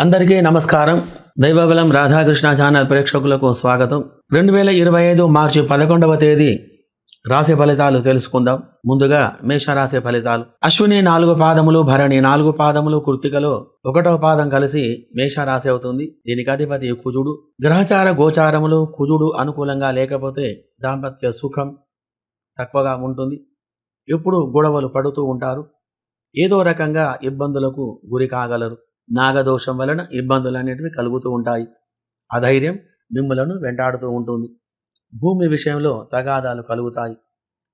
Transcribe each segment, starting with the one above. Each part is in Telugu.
అందరికీ నమస్కారం. దైవబలం రాధాకృష్ణ ఛానల్ ప్రేక్షకులకు స్వాగతం. రెండు వేల ఇరవై ఐదు మార్చి పదకొండవ తేదీ రాశి ఫలితాలు తెలుసుకుందాం. ముందుగా మేషరాశి ఫలితాలు. అశ్విని నాలుగు పాదములు భరణి నాలుగు పాదములు కృతికలో ఒకటవ పాదం కలిసి మేషరాశి అవుతుంది. దీనికి అధిపతి కుజుడు. గ్రహచార గోచారములు కుజుడు అనుకూలంగా లేకపోతే దాంపత్య సుఖం తక్కువగా ఉంటుంది. ఎప్పుడు గొడవలు పడుతూ ఉంటారు. ఏదో రకంగా ఇబ్బందులకు గురి కాగలరు. నాగదోషం వలన ఇబ్బందులు అనేటివి కలుగుతూ ఉంటాయి. అధైర్యం మిమ్మలను వెంటాడుతూ ఉంటుంది. భూమి విషయంలో తగాదాలు కలుగుతాయి.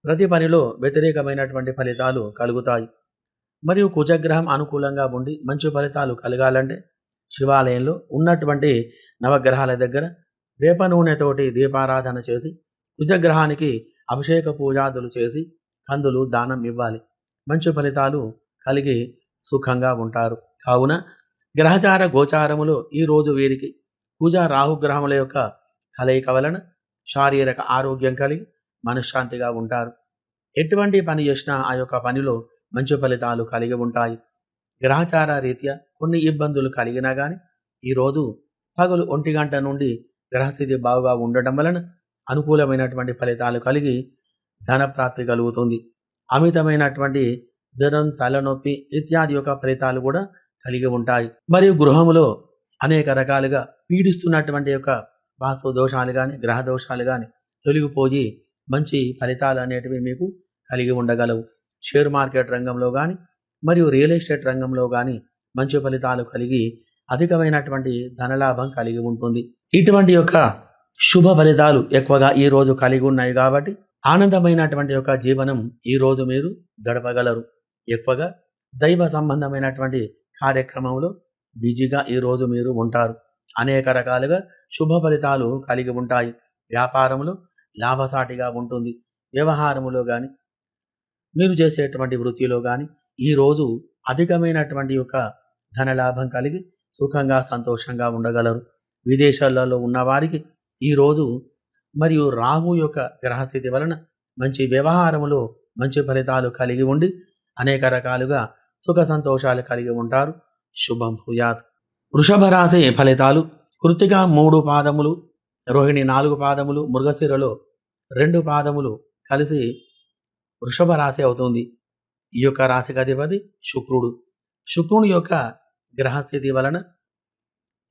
ప్రతి పనిలో వ్యతిరేకమైనటువంటి ఫలితాలు కలుగుతాయి. మరియు కుజగ్రహం అనుకూలంగా ఉండి మంచి ఫలితాలు కలగాలంటే శివాలయంలో ఉన్నటువంటి నవగ్రహాల దగ్గర వేప నూనెతోటి దీపారాధన చేసి కుజగ్రహానికి అభిషేక పూజాదులు చేసి కందులు దానం ఇవ్వాలి. మంచి ఫలితాలు కలిగి సుఖంగా ఉంటారు. కావున గ్రహచార గోచారములు ఈరోజు వీరికి పూజ రాహుగ్రహముల యొక్క కలయిక వలన శారీరక ఆరోగ్యం కలిగి మనశ్శాంతిగా ఉంటారు. ఎటువంటి పని చేసినా ఆ యొక్క పనిలో మంచి ఫలితాలు కలిగి ఉంటాయి. గ్రహచార రీత్యా కొన్ని ఇబ్బందులు కలిగినా కానీ ఈరోజు పగలు ఒంటి గంట నుండి గ్రహస్థితి బాగుగా ఉండటం వలన అనుకూలమైనటువంటి ఫలితాలు కలిగి ధనప్రాప్తి కలుగుతుంది. అమితమైనటువంటి ధనం తలనొప్పి ఇత్యాది యొక్క ఫలితాలు కూడా కలిగి ఉంటాయి. మరియు గృహములో అనేక రకాలుగా పీడిస్తున్నటువంటి యొక్క వాస్తు దోషాలు కానీ గ్రహ దోషాలు కానీ తొలగిపోయి మంచి ఫలితాలు అనేటివి మీకు కలిగి ఉండగలవు. షేర్ మార్కెట్ రంగంలో కానీ మరియు రియల్ ఎస్టేట్ రంగంలో కానీ మంచి ఫలితాలు కలిగి అధికమైనటువంటి ధనలాభం కలిగి ఉంటుంది. ఇటువంటి యొక్క శుభ ఫలితాలు ఎక్కువగా ఈ రోజు కలిగి ఉన్నాయి కాబట్టి ఆనందమైనటువంటి యొక్క జీవనం ఈ రోజు మీరు గడపగలరు. ఎక్కువగా దైవ సంబంధమైనటువంటి కార్యక్రమంలో బిజీగా ఈ రోజు మీరు ఉంటారు. అనేక రకాలుగా శుభ ఫలితాలు కలిగి ఉంటాయి. వ్యాపారంలో లాభసాటిగా ఉంటుంది. వ్యవహారములో కానీ మీరు చేసేటువంటి వృత్తిలో కానీ ఈరోజు అధికమైనటువంటి యొక్క ధనలాభం కలిగి సుఖంగా సంతోషంగా ఉండగలరు. విదేశాలలో ఉన్నవారికి ఈరోజు మరియు రాహు యొక్క గ్రహస్థితి వలన మంచి వ్యవహారములో మంచి ఫలితాలు కలిగి ఉండి అనేక రకాలుగా సుఖ సంతోషాలు కలిగి ఉంటారు. శుభం భూయాత్. వృషభ రాశి ఫలితాలు. కృతిక మూడు పాదములు రోహిణి నాలుగు పాదములు మృగశిరలో రెండు పాదములు కలిసి వృషభ రాశి అవుతుంది. ఈ యొక్క రాశికి అధిపతి శుక్రుడు. శుక్రుని యొక్క గ్రహస్థితి వలన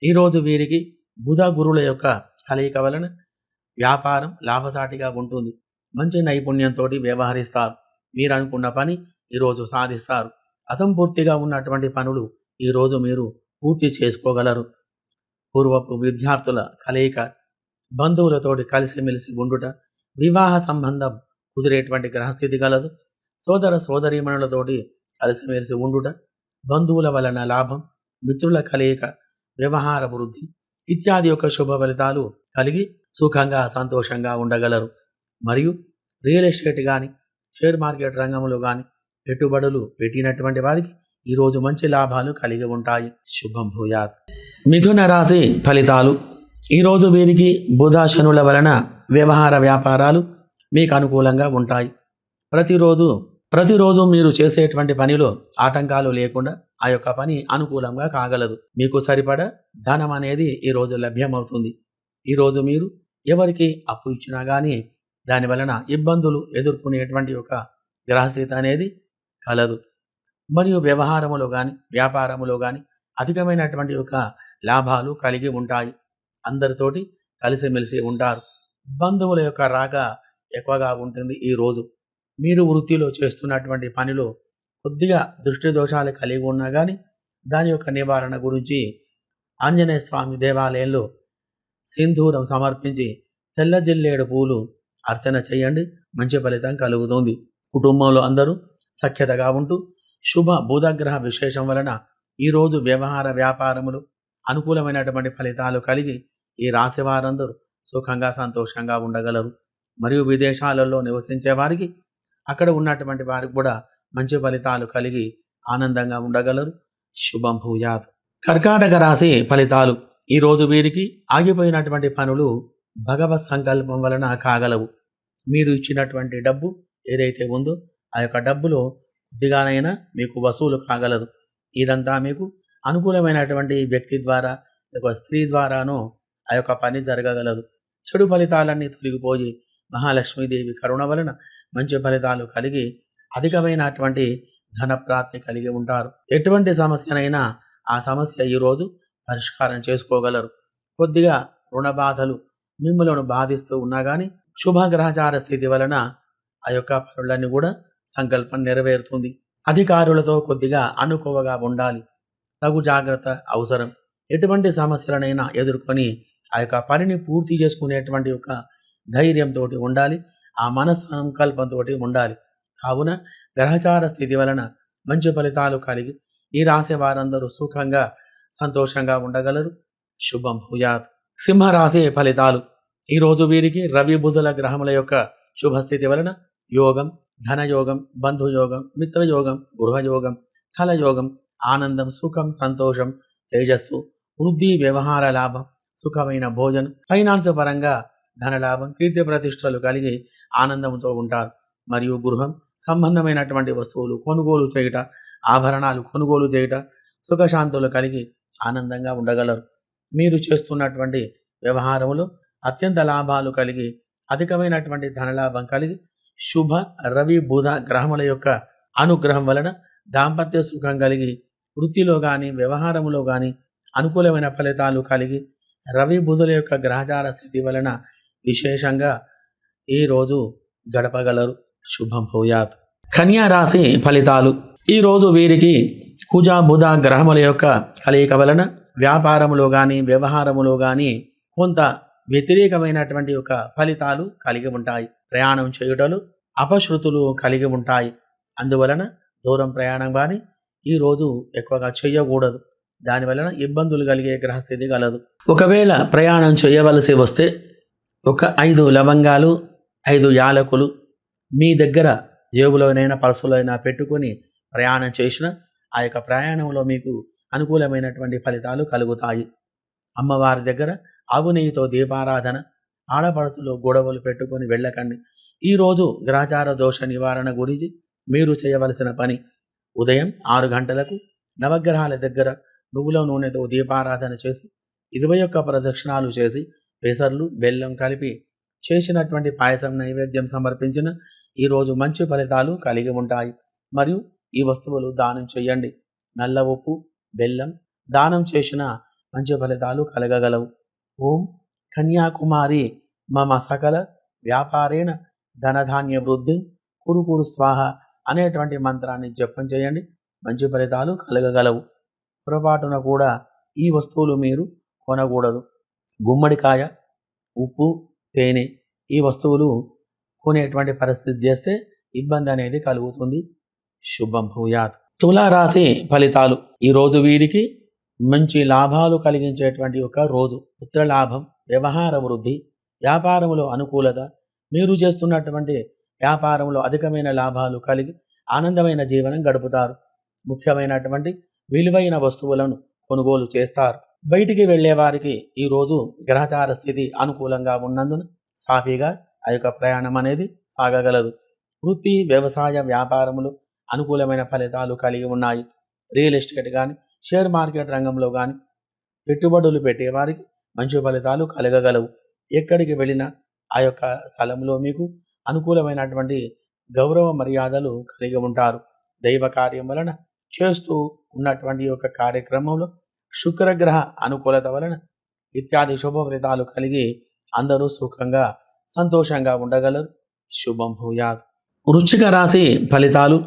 ఈరోజు వీరికి బుధ గురుల యొక్క కలయిక వలన వ్యాపారం లాభసాటిగా ఉంటుంది. మంచి నైపుణ్యంతో వ్యవహరిస్తారు. మీరు అనుకున్న పని ఈరోజు సాధిస్తారు. అసంపూర్తిగా ఉన్నటువంటి పనులు ఈరోజు మీరు పూర్తి చేసుకోగలరు. పూర్వపు విద్యార్థుల కలయిక బంధువులతోటి కలిసిమెలిసి ఉండుట వివాహ సంబంధం కుదిరేటువంటి గ్రహస్థితి కలదు సోదర సోదరీమణులతోటి కలిసిమెలిసి ఉండుట బంధువుల వలన లాభం మిత్రుల కలయిక వ్యవహార వృద్ధి ఇత్యాది యొక్క శుభ ఫలితాలు కలిగి సుఖంగా సంతోషంగా ఉండగలరు. మరియు రియల్ ఎస్టేట్ కానీ షేర్ మార్కెట్ రంగంలో కానీ పెట్టుబడులు పెట్టినటువంటి వారికి ఈరోజు మంచి లాభాలు కలిగి ఉంటాయి. శుభం భూయాత్. మిథున రాశి ఫలితాలు. ఈరోజు వీరికి బుధ శనుల వలన వ్యవహార వ్యాపారాలు మీకు అనుకూలంగా ఉంటాయి. ప్రతిరోజు ప్రతిరోజు మీరు చేసేటువంటి పనిలో ఆటంకాలు లేకుండా ఆ యొక్క పని అనుకూలంగా కాగలదు. మీకు సరిపడా ధనం అనేది ఈరోజు లభ్యమవుతుంది. ఈరోజు మీరు ఎవరికి అప్పు ఇచ్చినా కానీ దాని వలన ఇబ్బందులు ఎదుర్కొనేటువంటి ఒక గ్రహస్థితి అనేది కలదు. మరియు వ్యవహారములో కానీ వ్యాపారములో కానీ అధికమైనటువంటి యొక్క లాభాలు కలిగి ఉంటాయి. అందరితోటి కలిసిమెలిసి ఉంటారు. బంధువుల యొక్క రాక ఎక్కువగా ఉంటుంది ఈ రోజు. మీరు వృత్తిలో చేస్తున్నటువంటి పనిలో కొద్దిగా దృష్టి దోషాలు కలిగి ఉన్నా కానీ దాని యొక్క నివారణ గురించి ఆంజనేయ స్వామి దేవాలయంలో సింధూరం సమర్పించి తెల్ల జిల్లేడు పూలు అర్చన చేయండి. మంచి ఫలితం కలుగుతుంది. కుటుంబంలో అందరూ సఖ్యతగా ఉంటూ శుభ బుధగ్రహ విశేషం వలన ఈరోజు వ్యవహార వ్యాపారములు అనుకూలమైనటువంటి ఫలితాలు కలిగి ఈ రాశి వారందరూ సుఖంగా సంతోషంగా ఉండగలరు. మరియు విదేశాలలో నివసించే వారికి అక్కడ ఉన్నటువంటి వారికి కూడా మంచి ఫలితాలు కలిగి ఆనందంగా ఉండగలరు. శుభం భూయాత్. కర్కాటక రాశి ఫలితాలు. ఈరోజు వీరికి ఆగిపోయినటువంటి పనులు భగవత్ సంకల్పం వలన కాగలవు. మీరు ఇచ్చినటువంటి డబ్బు ఏదైతే ఉందో ఆ యొక్క డబ్బులో కొద్దిగానైనా మీకు వసూలు కాగలదు. ఇదంతా మీకు అనుకూలమైనటువంటి వ్యక్తి ద్వారా ఒక స్త్రీ ద్వారానో ఆ యొక్క పని జరగగలదు. చెడు ఫలితాలన్నీ తొలగిపోయి మహాలక్ష్మీదేవి కరుణ వలన మంచి ఫలితాలు కలిగి అధికమైనటువంటి ధనప్రాప్తి కలిగి ఉంటారు. ఎటువంటి సమస్యనైనా ఆ సమస్య ఈరోజు పరిష్కారం చేసుకోగలరు. కొద్దిగా రుణ బాధలు మిమ్మలను బాధిస్తూ ఉన్నా కానీ శుభగ్రహచార స్థితి వలన ఆ యొక్క పనులన్నీ కూడా సంకల్పం నెరవేరుతుంది. అధికారులతో కొద్దిగా అనుకోవగా ఉండాలి. తగు జాగ్రత్త అవసరం. ఎటువంటి సమస్యలనైనా ఎదుర్కొని ఆ యొక్క పనిని పూర్తి చేసుకునేటువంటి ఒక ధైర్యంతో ఉండాలి. ఆ మన సంకల్పంతో ఉండాలి. కావున గ్రహచార స్థితి వలన మంచి ఫలితాలు కలిగి ఈ రాశి వారందరూ సుఖంగా సంతోషంగా ఉండగలరు. శుభం భూయాత్. సింహరాశి ఫలితాలు. ఈరోజు వీరికి రవి బుధుల గ్రహముల యొక్క శుభస్థితి వలన యోగం ధనయోగం బంధుయోగం మిత్రయోగం గృహయోగం స్థలయోగం ఆనందం సుఖం సంతోషం తేజస్సు వృద్ధి వ్యవహార లాభం సుఖమైన భోజనం ఫైనాన్స్ పరంగా ధనలాభం కీర్తి ప్రతిష్టలు కలిగి ఆనందంతో ఉంటారు. మరియు గృహం సంబంధమైనటువంటి వస్తువులు కొనుగోలు చేయుట ఆభరణాలు కొనుగోలు చేయుట సుఖశాంతులు కలిగి ఆనందంగా ఉండగలరు. మీరు చేస్తున్నటువంటి వ్యవహారములు అత్యంత లాభాలు కలిగి అధికమైనటువంటి ధనలాభం కలిగి శుభ రవి బుధ గ్రహముల యొక్క అనుగ్రహం వలన దాంపత్య సుఖం కలిగి వృత్తిలో కానీ వ్యవహారములో కానీ అనుకూలమైన ఫలితాలు కలిగి రవి బుధుల యొక్క గ్రహచార స్థితి వలన విశేషంగా ఈరోజు గడపగలరు. శుభం భూయాత్. కన్యా రాశి ఫలితాలు. ఈరోజు వీరికి కుజ బుధ గ్రహముల యొక్క కలయిక వలన వ్యాపారములో కానీ వ్యవహారములో కానీ కొంత వ్యతిరేకమైనటువంటి ఒక ఫలితాలు కలిగి ఉంటాయి. ప్రయాణం చేయుటలు అపశృతులు కలిగి ఉంటాయి. అందువలన దూరం ప్రయాణం కానీ ఈరోజు ఎక్కువగా చేయకూడదు దానివలన ఇబ్బందులు కలిగే గ్రహస్థితి కలదు. ఒకవేళ ప్రయాణం చేయవలసి వస్తే ఒక ఐదు లవంగాలు ఐదు యాలకులు మీ దగ్గర జేబులోనైనా పర్సులోనైనా పెట్టుకొని ప్రయాణం చేసిన ఆ యొక్క ప్రయాణంలో మీకు అనుకూలమైనటువంటి ఫలితాలు కలుగుతాయి. అమ్మవారి దగ్గర ఆవు దీపారాధన ఆడపడుచులో గొడవలు పెట్టుకొని వెళ్ళకండి. ఈరోజు గ్రాచార దోష నివారణ గురించి మీరు చేయవలసిన పని. ఉదయం ఆరు గంటలకు నవగ్రహాల దగ్గర నువ్వుల నూనెతో దీపారాధన చేసి ఇరవై ఒక్క ప్రదక్షిణాలు చేసి పెసర్లు బెల్లం కలిపి చేసినటువంటి పాయసం నైవేద్యం సమర్పించిన ఈరోజు మంచి ఫలితాలు కలిగి ఉంటాయి. మరియు ఈ వస్తువులు దానం చేయండి. నల్ల ఉప్పు బెల్లం దానం చేసిన మంచి ఫలితాలు కలగగలవు. ఓం కన్యాకుమారి మమ సకల వ్యాపారేణ ధనధాన్య వృద్ధి కురుకురు స్వాహ అనేటువంటి మంత్రాన్ని జపం చేయండి మంచి ఫలితాలు కలగగలవు పొరపాటున కూడా ఈ వస్తువులు మీరు కొనకూడదు గుమ్మడికాయ ఉప్పు తేనె ఈ వస్తువులు కొనేటువంటి పరిస్థితి చేస్తే ఇబ్బంది అనేది కలుగుతుంది శుభం భూయాత్ తులారాశి ఫలితాలు ఈరోజు వీరికి మంచి లాభాలు కలిగించేటువంటి ఒక రోజు పుత్రలాభం వ్యవహార వృద్ధి వ్యాపారంలో అనుకూలత మీరు చేస్తున్నటువంటి వ్యాపారంలో అధికమైన లాభాలు కలిగి ఆనందమైన జీవనం గడుపుతారు. ముఖ్యమైనటువంటి విలువైన వస్తువులను కొనుగోలు చేస్తారు. బయటికి వెళ్ళేవారికి ఈరోజు గ్రహచార స్థితి అనుకూలంగా ఉన్నందున సాఫీగా ఆ యొక్క ప్రయాణం అనేది సాగగలదు. వృత్తి వ్యవసాయ వ్యాపారములు అనుకూలమైన ఫలితాలు కలిగి ఉన్నాయి. రియల్ ఎస్టేట్ కానీ షేర్ మార్కెట్ రంగంలో కానీ పెట్టుబడులు పెట్టేవారికి మంచి ఫలితాలు కలగగలవు. ఎక్కడికి వెళ్ళినా ఆ యొక్క స్థలంలో మీకు అనుకూలమైనటువంటి గౌరవ మర్యాదలు కలిగి ఉంటారు. దైవ కార్యం వలన చేస్తూ ఉన్నటువంటి యొక్క కార్యక్రమంలో శుక్రగ్రహ అనుకూలత వలన ఇత్యాది శుభ ఫలితాలు కలిగి అందరూ సుఖంగా సంతోషంగా ఉండగలరు. శుభం భూయాత్. వృచ్చిక రాశి ఫలితాలు.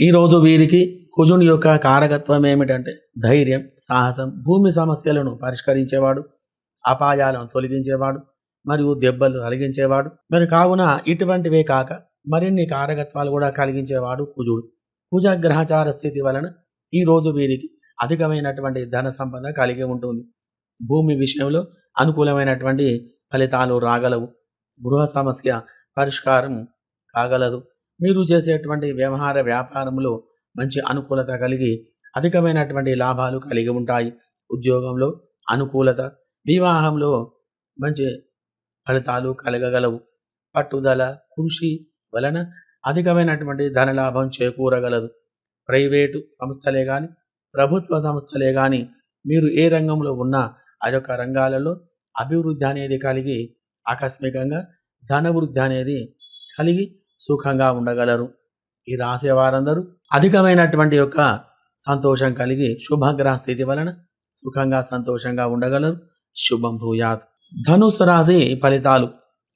ఈరోజు వీరికి కుజుని యొక్క కారకత్వం ఏమిటంటే ధైర్యం సాహసం భూమి సమస్యలను పరిష్కరించేవాడు అపాయాలను తొలగించేవాడు మరియు దెబ్బలు కలిగించేవాడు. మరి కావున ఇటువంటివే కాక మరిన్ని కారకత్వాలు కూడా కలిగించేవాడు కుజుడు. కుజ గ్రహచార స్థితి వలన ఈ రోజు వీరికి అధికమైనటువంటి ధన సంపద కలిగి ఉంటుంది. భూమి విషయంలో అనుకూలమైనటువంటి ఫలితాలు రాగలవు. గృహ సమస్య పరిష్కారం కాగలదు. మీరు చేసేటువంటి వ్యవహార వ్యాపారంలో మంచి అనుకూలత కలిగి అధికమైనటువంటి లాభాలు కలిగి ఉంటాయి. ఉద్యోగంలో అనుకూలత వివాహంలో మంచి ఫలితాలు కలగగలవు పట్టుదల కృషి వలన అధికమైనటువంటి ధనలాభం చేకూరగలదు. ప్రైవేటు సంస్థలే కానీ ప్రభుత్వ సంస్థలే కానీ మీరు ఏ రంగంలో ఉన్నా ఆ యొక్క రంగాలలో అభివృద్ధి అనేది కలిగి ఆకస్మికంగా ధనవృద్ధి అనేది కలిగి సుఖంగా ఉండగలరు. ఈ రాసే వారందరూ అధికమైనటువంటి యొక్క సంతోషం కలిగి శుభగ్రహ స్థితి వలన సుఖంగా సంతోషంగా ఉండగలరు. శుభం భూయాత్. ధనుసు రాశి ఫలితాలు.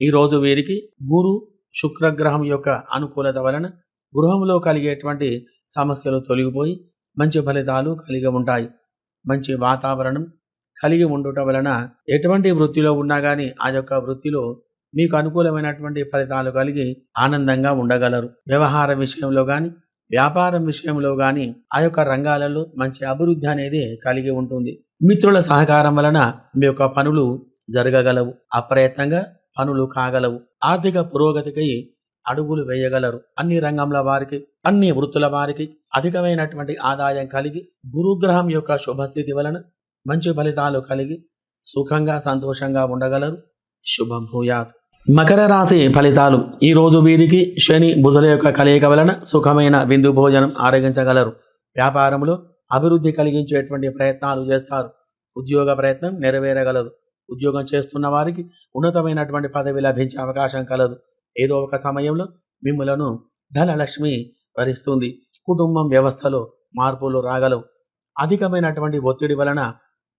ఈరోజు వీరికి గురు శుక్రగ్రహం యొక్క అనుకూలత వలన గృహంలో కలిగేటువంటి సమస్యలు తొలగిపోయి మంచి ఫలితాలు కలిగి ఉంటాయి. మంచి వాతావరణం కలిగి ఉండటం వలన ఎటువంటి వృత్తిలో ఉన్నా కానీ ఆ యొక్క వృత్తిలో మీకు అనుకూలమైనటువంటి ఫలితాలు కలిగి ఆనందంగా ఉండగలరు. వ్యవహార విషయంలో కానీ వ్యాపారం విషయంలో కానీ ఆ యొక్క రంగాలలో మంచి అభివృద్ధి అనేది కలిగి ఉంటుంది. మిత్రుల సహకారం వలన మీ యొక్క పనులు జరగగలవు. అప్రయత్నంగా పనులు కాగలవు. ఆర్థిక పురోగతికి అడుగులు వేయగలరు. అన్ని రంగంల వారికి అన్ని వృత్తుల వారికి అధికమైనటువంటి ఆదాయం కలిగి గురుగ్రహం యొక్క శుభస్థితి వలన మంచి ఫలితాలు కలిగి సుఖంగా సంతోషంగా ఉండగలరు. శుభం భూయాత్. మకర రాశి ఫలితాలు. ఈ రోజు వీరికి శని బుధుల యొక్క కలయిక వలన సుఖమైన విందు భోజనం ఆరగించగలరు. వ్యాపారంలో అభివృద్ధి కలిగించేటువంటి ప్రయత్నాలు చేస్తారు. ఉద్యోగ ప్రయత్నం నెరవేరగలదు. ఉద్యోగం చేస్తున్న వారికి ఉన్నతమైనటువంటి పదవి లభించే అవకాశం కలదు. ఏదో ఒక సమయంలో మిమ్మలను ధనలక్ష్మి వరిస్తుంది. కుటుంబం వ్యవస్థలో మార్పులు రాగలవు. అధికమైనటువంటి ఒత్తిడి వలన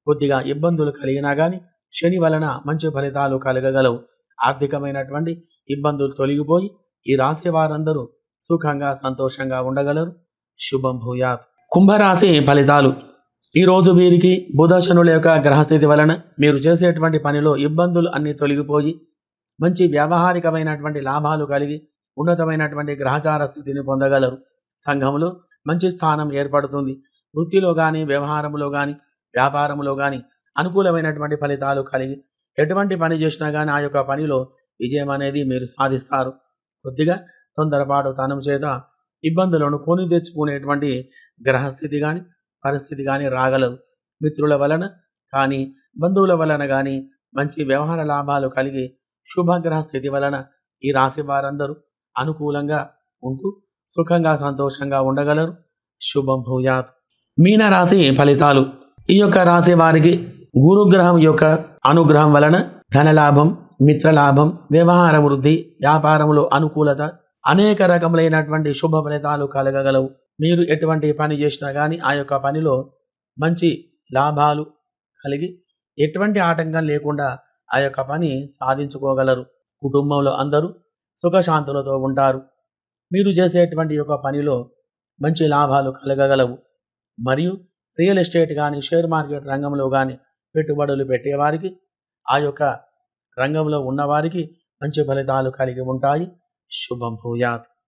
కొద్దిగా ఇబ్బందులు కలిగినా కానీ శని వలన మంచి ఫలితాలు కలగగలవు. ఆర్థికమైనటువంటి ఇబ్బందులు తొలగిపోయి ఈ రాశి వారందరూ సుఖంగా సంతోషంగా ఉండగలరు. శుభం భూయాత్. కుంభరాశి ఫలితాలు. ఈరోజు వీరికి బుధశనుల యొక్క గ్రహస్థితి వలన మీరు చేసేటువంటి పనిలో ఇబ్బందులు అన్నీ తొలగిపోయి మంచి వ్యావహారికమైనటువంటి లాభాలు కలిగి ఉన్నతమైనటువంటి గ్రహచార స్థితిని పొందగలరు. సంఘంలో మంచి స్థానం ఏర్పడుతుంది. వృత్తిలో కానీ వ్యవహారంలో కానీ వ్యాపారంలో కానీ అనుకూలమైనటువంటి ఫలితాలు కలిగి ఎటువంటి పని చేసినా కానీ ఆ యొక్క పనిలో విజయం అనేది మీరు సాధిస్తారు. కొద్దిగా తొందరపాటు తనం చేత ఇబ్బందులను కొని తెచ్చుకునేటువంటి గ్రహస్థితి కానీ పరిస్థితి కానీ రాగలదు మిత్రుల వలన కానీ బంధువుల వలన కానీ మంచి వ్యవహార లాభాలు కలిగి శుభగ్రహ స్థితి వలన ఈ రాశి వారందరూ అనుకూలంగా ఉంటూ సుఖంగా సంతోషంగా ఉండగలరు. శుభం భూయాత్. మీన రాశి ఫలితాలు. ఈ యొక్క రాశి వారికి గురుగ్రహం యొక్క అనుగ్రహం వలన ధనలాభం మిత్రలాభం వ్యవహార వృద్ధి వ్యాపారంలో అనుకూలత అనేక రకములైనటువంటి శుభ ఫలితాలు కలగగలవు. మీరు ఎటువంటి పని చేసినా కానీ ఆ యొక్క పనిలో మంచి లాభాలు కలిగి ఎటువంటి ఆటంకం లేకుండా ఆ యొక్క పని సాధించుకోగలరు. కుటుంబంలో అందరూ సుఖశాంతులతో ఉంటారు. మీరు చేసేటువంటి యొక్క పనిలో మంచి లాభాలు కలగగలవు. మరియు రియల్ ఎస్టేట్ కానీ షేర్ మార్కెట్ రంగంలో కానీ పెట్టుబడులు పెట్టేవారికి ఆ యొక్క రంగంలో ఉన్నవారికి మంచి ఫలితాలు కలిగి ఉంటాయి. శుభం భూయాత్.